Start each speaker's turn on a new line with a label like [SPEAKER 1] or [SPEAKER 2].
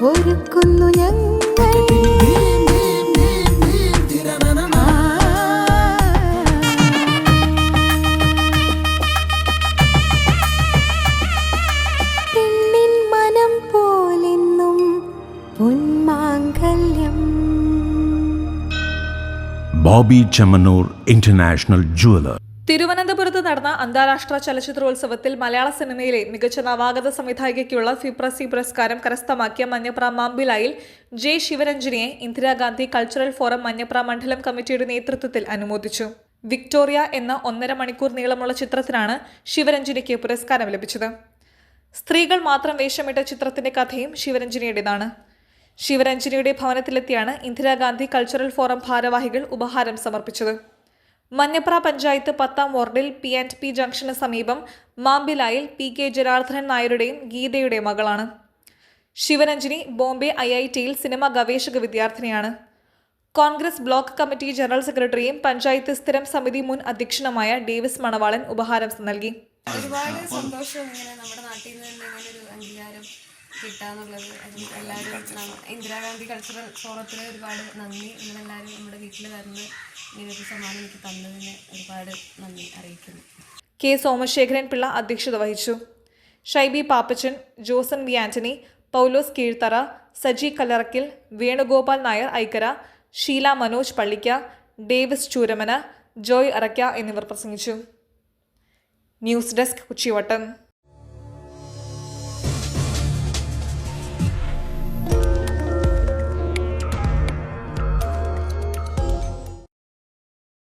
[SPEAKER 1] ഒരുക്കുന്നു ഞങ്ങൾ. പെണ്ണിൻ മനം പോലെന്നും പൊന്മാങ്കല്യം ബോബി ചെമ്മനൂർ ഇന്റർനാഷണൽ ജുവലർ
[SPEAKER 2] തിരുവനന്തപുരത്ത് നടന്ന അന്താരാഷ്ട്ര ചലച്ചിത്രോത്സവത്തിൽ മലയാള സിനിമയിലെ മികച്ച നവാഗത സംവിധായികയ്ക്കുള്ള ഫിപ്രസി പുരസ്കാരം കരസ്ഥമാക്കിയ മഞ്ഞപ്ര മാമ്പിലായിൽ ജെ ശിവരഞ്ജനിയെ ഇന്ദിരാഗാന്ധി കൾച്ചറൽ ഫോറം മഞ്ഞപ്ര മണ്ഡലം കമ്മിറ്റിയുടെ നേതൃത്വത്തിൽ അനുമോദിച്ചു. വിക്ടോറിയ എന്ന ഒന്നര മണിക്കൂർ നീളമുള്ള ചിത്രത്തിനാണ് ശിവരഞ്ജനിക്ക് പുരസ്കാരം ലഭിച്ചത്. സ്ത്രീകൾ മാത്രം വേഷമിട്ട ചിത്രത്തിന്റെ കഥയും ശിവരഞ്ജനിയുടേതാണ്. ശിവരഞ്ജനിയുടെ ഭവനത്തിലെത്തിയാണ് ഇന്ദിരാഗാന്ധി കൾച്ചറൽ ഫോറം ഭാരവാഹികൾ ഉപഹാരം സമർപ്പിച്ചത്. മഞ്ഞപ്ര പഞ്ചായത്ത് പത്താം വാർഡിൽ പി ആൻഡ് പി ജംഗ്ഷന് സമീപം മാമ്പിലായിൽ പി കെ ജനാർദ്ദനൻ നായരുടെയും ഗീതയുടെയും മകളാണ്. ശിവരഞ്ജിനി ബോംബെ ഐ ഐ ടിയിൽ സിനിമ ഗവേഷക വിദ്യാർത്ഥിനിയാണ്. കോൺഗ്രസ് ബ്ലോക്ക് കമ്മിറ്റി ജനറൽ സെക്രട്ടറിയും പഞ്ചായത്ത് സ്ഥിരം സമിതി മുൻ അധ്യക്ഷനുമായ ഡേവിസ് മണവാളൻ ഉപഹാരം നൽകി.
[SPEAKER 3] ഒരുപാട് സന്തോഷം ഇങ്ങനെ നമ്മുടെ നാട്ടിൽ നിന്ന് ഇങ്ങനെ ഒരു അംഗീകാരം കിട്ടാന്നുള്ളത്. അതും എല്ലാവരും ഇന്ദിരാഗാന്ധി കൾച്ചറൽ ഫോറത്തിന് ഒരുപാട് നന്ദി. നിങ്ങളെല്ലാവരും നമ്മുടെ വീട്ടിൽ വരുന്ന ഇങ്ങനെ ഒരു സമ്മാനം എനിക്ക് തന്നതിന് ഒരുപാട് നന്ദി അറിയിക്കുന്നു.
[SPEAKER 2] കെ സോമശേഖരൻ പിള്ള അധ്യക്ഷത വഹിച്ചു. ഷൈബി പാപ്പച്ചൻ ജോസൻ വി ആന്റണി പൗലോസ് കീഴ്ത്തറ സജി കല്ലറക്കിൽ വേണുഗോപാൽ നായർ ഐക്കര ഷീല മനോജ് പള്ളിക്ക ഡേവിസ് ചൂരമന ജോയ് അറയ്ക്ക എന്നിവർ പ്രസംഗിച്ചു. News desk Kuchivattam.